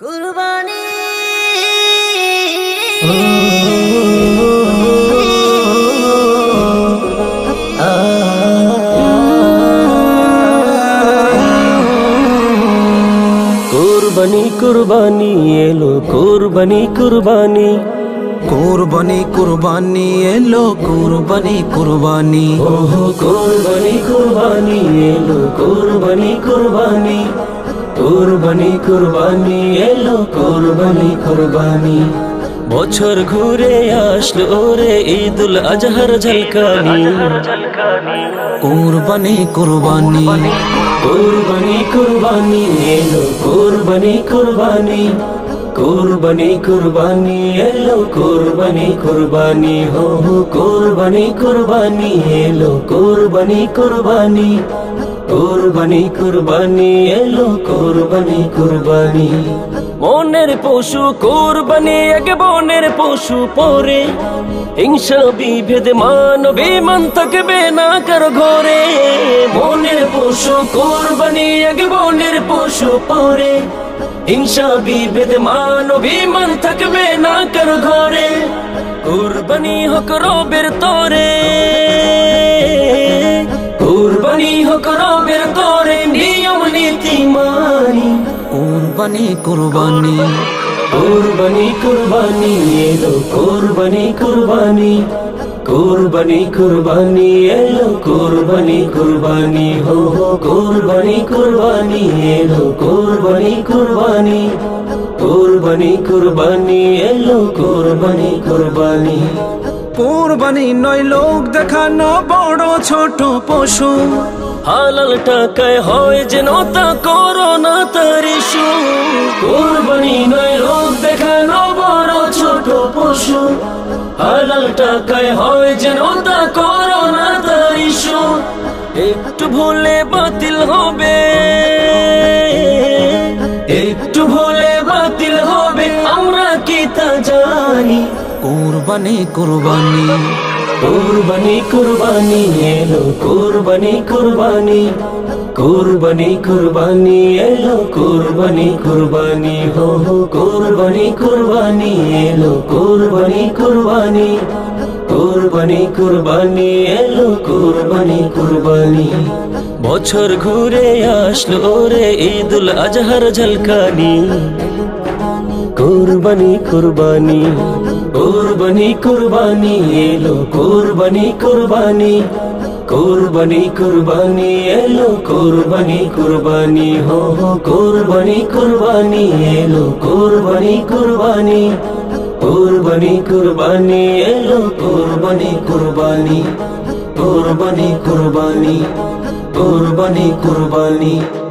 কুরবানি। কুরবানি কুরবানি এলো কুরবানি কুরবানি। কুরবানি কুরবানি এলো কুরবানি কুরবানি। ওহো কুরবানি কুরবানি এলো কুরবানি কুরবানি। কুরবানি কুরবানি, এলো কুরবানি কুরবানি। বছর ঘুরে আসলো রে ঈদুল আজহার ঝলকানি। কুরবানি কুরবানি। কুরবানি কুরবানি, এলো কুরবানি কুরবানি। কুরবানি কুরবানি, এলো কুরবানি কুরবানি। হো, কুরবানি কুরবানি, এলো কুরবানি কুরবানি। কুরবানি কুরবানি, এলো কুরবানি কুরবানি। মনের পশু কুরবানি আগে বনের পশু পরে। হিংসা, বিভেদ, মানবে মান থাকবে না কারও ঘরে। মনের পশু কুরবানি আগে বনের পশু পরে। হিংসা, বিভেদ, মানবে মান থাকবে না কারও ঘরে। কুরবানি হোক রবের তরে মানি কুরবানি কুরবানি। কুরবানি কুরবানি এলো কুরবানি কুরবানি। কুরবানি কুরবানি এলো কুরবানি কুরবানি। হো হো কুরবানি কুরবানি এলো কুরবানি কুরবানি। কুরবানি কুরবানি এলো কুরবানি কুরবানি। কুরবানি নয় লোক দেখানো বড় ছোট পশু। হালাল টাকায় হয় যেন তা করোনা তার ইস্যু। কোরবানি নয় রোগ দেখানো বড় ছোট পশু। হালাল টাকায় হয় যেন তা করোনা তার ইস্যু। একটু ভুলে বাতিল হবে। একটু ভুলে বাতিল হবে, আমরা কি তা জানি? কুরবানি কুরবানি। কুরবানি কুরবানি, এলো কুরবানি কুরবানি। কুরবানি কুরবানি, এলো কুরবানি কুরবানি। হো হো, কুরবানি কুরবানি, এলো কুরবানি কুরবানি। কুরবানি কুরবানি, এলো কুরবানি কুরবানি। বছর ঘুরে আসলো রে ঈদুল আজহার ঝলকানি। কুরবানি কুরবানি। কুরবানি কুরবানি, এলো কুরবানি কুরবানি। কুরবানি কুরবানি, এলো কুরবানি কুরবানি। হো কুরবানি কুরবানি, এলো কুরবানি কুরবানি। কুরবানি কুরবানি, এলো কুরবানি কুরবানি। কুরবানি কুরবানি। কুরবানি কুরবানি।